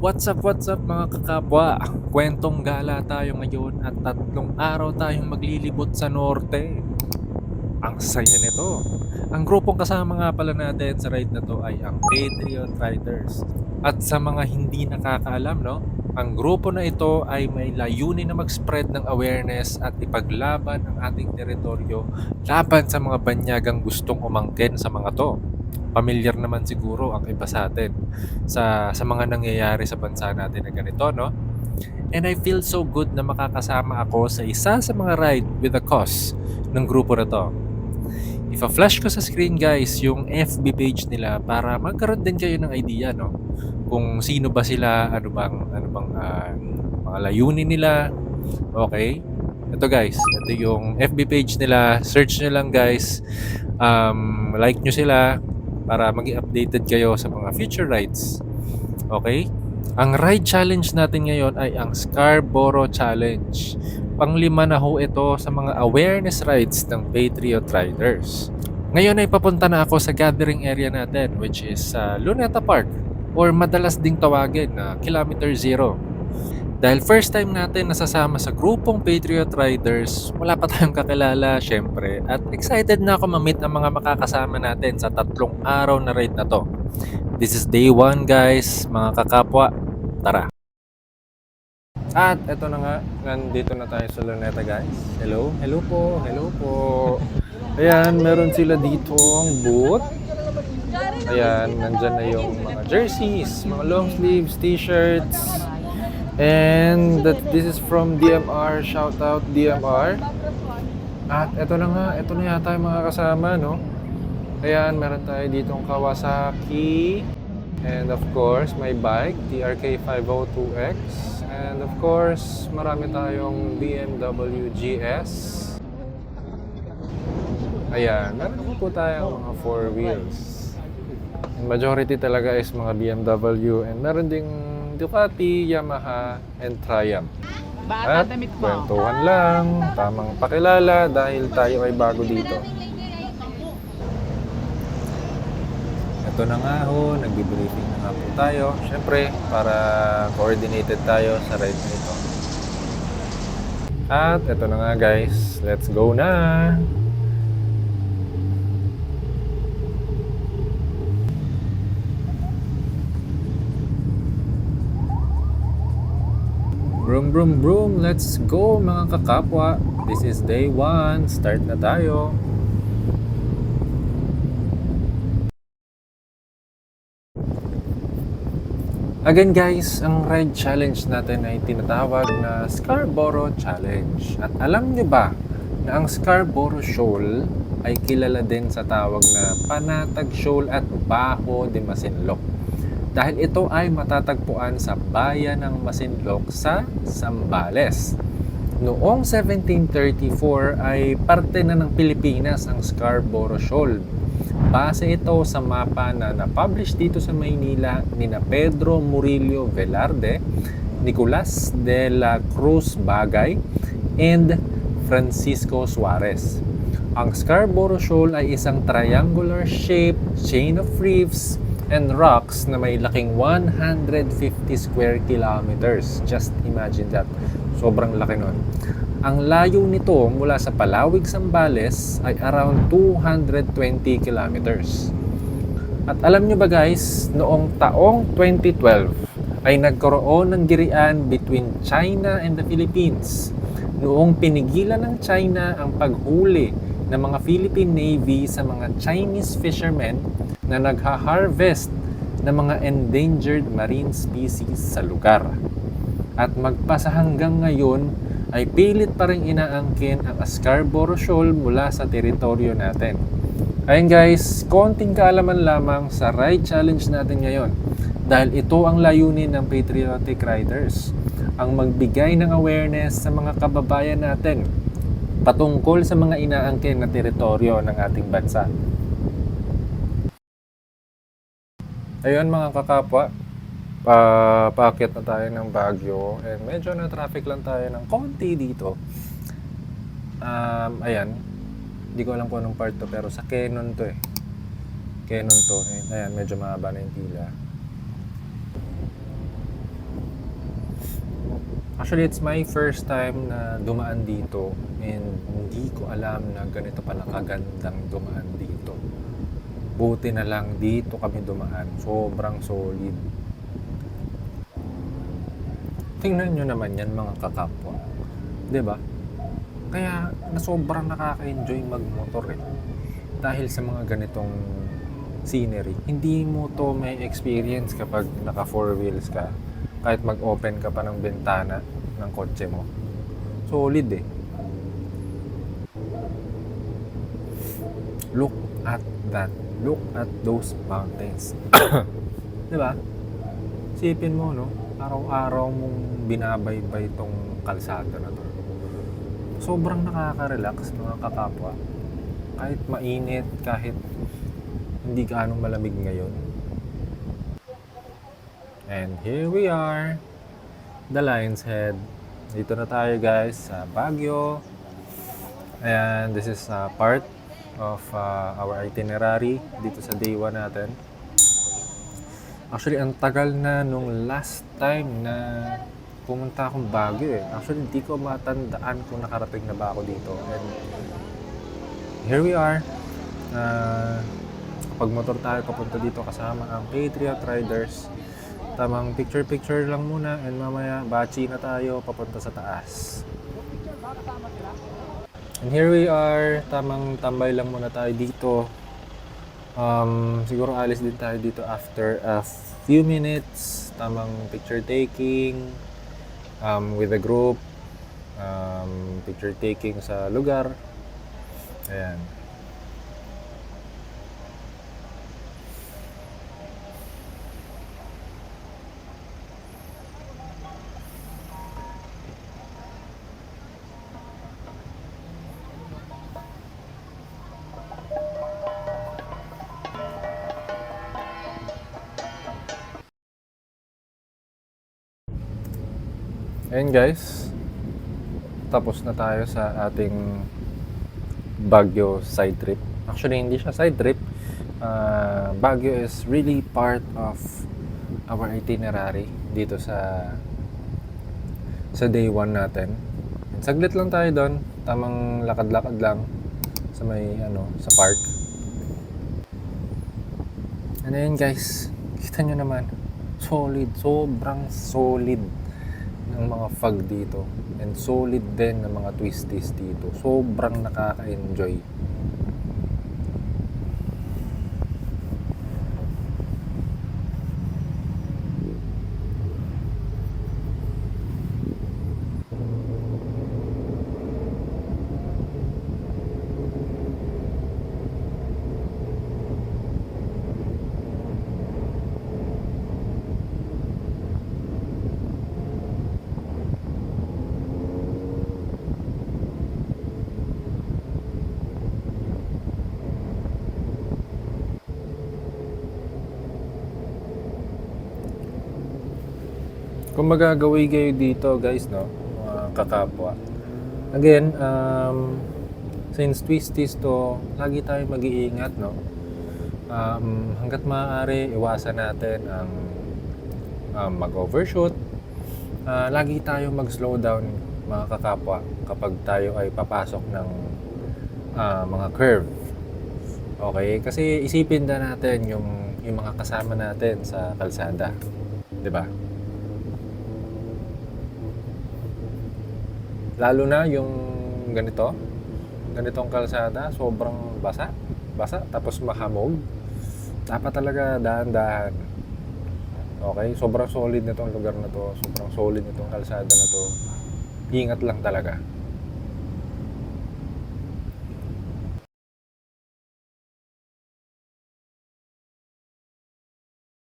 What's up, what's up mga kakapwa? Kwentong gala tayo ngayon at tatlong araw tayong maglilibot sa norte. Ang saya nito. Ang grupong kasama nga pala natin sa ride na to ay ang Patriot Riders. At sa mga hindi nakakaalam, no? Ang grupo na ito ay may layunin na mag-spread ng awareness at ipaglaban ang ating teritoryo laban sa mga banyagang gustong umangkin sa mga to. Pamilyar naman siguro ang iba sa atin sa sa mga nangyayari sa bansa natin na ganito, no? And I feel so good na makakasama ako sa isa sa mga ride with a cause ng grupo na to. Ipa-flash ko sa screen guys yung FB page nila para magkaroon din kayo ng idea, no? Kung sino ba sila, ano bang, ano bang ah, mga layunin nila. Okay? Ito guys, ito yung FB page nila. Search nyo lang guys. Um, like nyo sila para maging updated kayo sa mga future rides. Okay? Ang ride challenge natin ngayon ay ang Scarborough Challenge. Panglima na ho ito sa mga awareness rides ng Patriot Riders. Ngayon ay papunta na ako sa gathering area natin which is sa Luneta Park or madalas ding tawagin na Kilometer Zero. Dahil first time natin nasasama sa grupong Patriot Riders, wala pa tayong kakilala syempre at excited na ako ma-meet ang mga makakasama natin sa tatlong araw na ride na to. This is day 1 guys, mga kakapwa. Tara! At eto na nga, nandito na tayo sa Luneta guys. Hello, hello po, hello po. Ayan, meron sila dito ang booth. Ayan, nandyan na yung mga jerseys, mga long sleeves, t-shirts. And that this is from DMR. Shout out DMR. At eto na nga, eto na yata yung mga kasama, no? Ayan, meron tayo ditong Kawasaki. And of course, my bike, TRK 502X. And of course, marami tayong BMW GS. Ayan, meron po tayong mga four wheels. And majority talaga is mga BMW and meron ding Ducati, Yamaha, and Triumph. Bata At damit mo. kwentuhan lang, tamang pakilala dahil tayo ay bago dito. Ito na nga ho, nagbe-briefing na nga po tayo. Siyempre, para coordinated tayo sa ride na ito. At ito na nga guys, let's go na! Broom, broom. Let's go mga kakapwa. This is day 1. Start na tayo. Again guys, ang ride challenge natin ay tinatawag na Scarborough Challenge. At alam nyo ba na ang Scarborough Shoal ay kilala din sa tawag na Panatag Shoal at Baho de Masinloc dahil ito ay matatagpuan sa bayan ng Masinloc sa Zambales. Noong 1734 ay parte na ng Pilipinas ang Scarborough Shoal. Base ito sa mapa na na-publish dito sa Maynila ni na Pedro Murillo Velarde, Nicolas de la Cruz Bagay, and Francisco Suarez. Ang Scarborough Shoal ay isang triangular shaped chain of reefs and rocks na may laking 150 square kilometers. Just imagine that. Sobrang laki nun. Ang layo nito mula sa Palawig, Sambales ay around 220 kilometers. At alam nyo ba guys, noong taong 2012 ay nagkaroon ng girian between China and the Philippines. Noong pinigilan ng China ang paghuli ng mga Philippine Navy sa mga Chinese fishermen na nagha-harvest ng mga endangered marine species sa lugar. At magpasa hanggang ngayon ay pilit pa rin inaangkin ang Scarborough Shoal mula sa teritoryo natin. Ayun guys, konting kaalaman lamang sa ride challenge natin ngayon dahil ito ang layunin ng Patriotic Riders ang magbigay ng awareness sa mga kababayan natin patungkol sa mga inaangkin na teritoryo ng ating bansa. Ayun mga kakapwa, pa paakyat na tayo ng Baguio and medyo na traffic lang tayo ng konti dito. Um, ayan, hindi ko alam kung anong part to pero sa Canon to eh. Canon to. Eh. Ayan, medyo mahaba na yung pila. Actually, it's my first time na dumaan dito and hindi ko alam na ganito pala kagandang dumaan dito. Buti na lang dito kami dumaan. Sobrang solid. Tingnan nyo naman yan mga kakapwa. ba? Kaya na sobrang nakaka-enjoy magmotor eh. Dahil sa mga ganitong scenery. Hindi mo to may experience kapag naka four wheels ka. Kahit mag-open ka pa ng bintana ng kotse mo. Solid eh. Look at that. Look at those mountains. 'Di ba? Sipin mo, no? Araw-araw mong binabaybay tong kalsada na to. Sobrang nakaka-relax mga kakapwa. Kahit mainit, kahit hindi gaano malamig ngayon. And here we are, the Lion's Head. Dito na tayo guys sa Baguio. And this is uh, part of uh, our itinerary dito sa day 1 natin. Actually, ang tagal na nung last time na pumunta akong Baguio eh. Actually, hindi ko matandaan kung nakarating na ba ako dito. And here we are. Uh, pag motor tayo papunta dito kasama ang Patriot Riders. Tamang picture-picture lang muna and mamaya bachi na tayo papunta sa taas. And here we are. Tamang tambay lang muna tayo dito. Um, siguro alis din tayo dito after a few minutes. Tamang picture taking um, with the group. Um, picture taking sa lugar. Ayan. Ayan guys, tapos na tayo sa ating Baguio side trip. Actually, hindi siya side trip. Uh, Baguio is really part of our itinerary dito sa sa day 1 natin. And saglit lang tayo doon, tamang lakad-lakad lang sa may ano, sa park. And ayun guys, kita nyo naman, solid, sobrang solid ng mga fog dito and solid din ng mga twisties dito. Sobrang nakaka-enjoy kung magagawin kayo dito guys no? Mga kakapwa. Again um, since twisties to lagi tayo mag-iingat no? Um, hanggat maaari iwasan natin ang um, mag-overshoot. Ah, lagi tayo mag-slow down mga kakapwa kapag tayo ay papasok ng ah, mga curve. Okay? Kasi isipin na natin yung yung mga kasama natin sa kalsada. 'di ba Lalo na yung ganito, ganitong kalsada, sobrang basa, basa, tapos mahamog. Dapat talaga dahan-dahan. Okay, sobrang solid nitong lugar na to, sobrang solid nitong kalsada na to. Ingat lang talaga.